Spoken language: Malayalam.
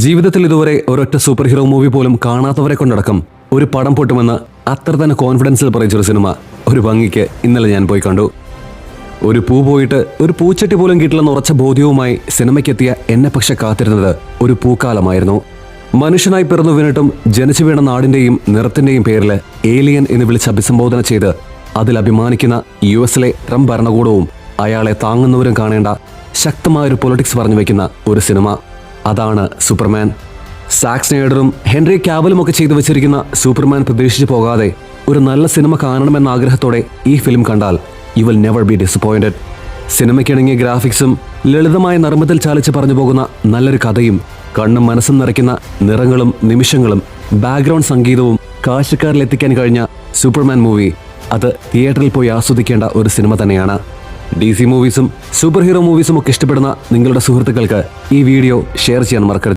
ജീവിതത്തിൽ ഇതുവരെ ഒരൊറ്റ സൂപ്പർ ഹീറോ മൂവി പോലും കാണാത്തവരെ കൊണ്ടടക്കം ഒരു പടം പൊട്ടുമെന്ന് അത്ര തന്നെ കോൺഫിഡൻസിൽ പറയിച്ചൊരു സിനിമ ഒരു ഭംഗിക്ക് ഇന്നലെ ഞാൻ പോയി കണ്ടു. ഒരു പൂ പോയിട്ട് ഒരു പൂച്ചട്ടി പോലും കിട്ടില്ലെന്ന് ഉറച്ച ബോധ്യവുമായി സിനിമയ്ക്കെത്തിയ എന്നെ പക്ഷെ കാത്തിരുന്നത് ഒരു പൂക്കാലമായിരുന്നു. മനുഷ്യനായി പിറന്നു വീണിട്ടും ജനിച്ചു വീണ നാടിന്റെയും നിറത്തിന്റെയും പേരിൽ ഏലിയൻ എന്ന് വിളിച്ച് അഭിസംബോധന ചെയ്ത് അതിൽ അഭിമാനിക്കുന്ന യു എസിലെ ട്രംപ് ഭരണകൂടവും അയാളെ താങ്ങുന്നവരും കാണേണ്ട ശക്തമായ ഒരു പൊളിറ്റിക്സ് പറഞ്ഞു വെക്കുന്ന ഒരു സിനിമ അതാണ് സൂപ്പർമാൻ. സാക്സ് നേഡറും ഹെൻറി ക്യാബലും ഒക്കെ ചെയ്തു വെച്ചിരിക്കുന്ന സൂപ്പർമാൻ പ്രതീക്ഷിച്ചു പോകാതെ ഒരു നല്ല സിനിമ കാണണമെന്ന ആഗ്രഹത്തോടെ ഈ ഫിലിം കണ്ടാൽ you will never be disappointed സിനിമയ്ക്കിണങ്ങിയ ഗ്രാഫിക്സും ലളിതമായ നർമ്മത്തിൽ ചാലിച്ച് പറഞ്ഞു പോകുന്ന നല്ലൊരു കഥയും കണ്ണും മനസ്സും നിറയ്ക്കുന്ന നിറങ്ങളും നിമിഷങ്ങളും ബാക്ക്ഗ്രൗണ്ട് സംഗീതവും കാഴ്ചക്കാരിലെത്തിക്കാൻ കഴിഞ്ഞ സൂപ്പർമാൻ മൂവി അത് തിയേറ്ററിൽ പോയി ആസ്വദിക്കേണ്ട ഒരു സിനിമ തന്നെയാണ്. ഡി സി മൂവീസും സൂപ്പർ ഹീറോ മൂവീസും ഒക്കെ ഇഷ്ടപ്പെടുന്ന നിങ്ങളുടെ സുഹൃത്തുക്കൾക്ക് ഈ വീഡിയോ ഷെയർ ചെയ്യാൻ മറക്കരുത്.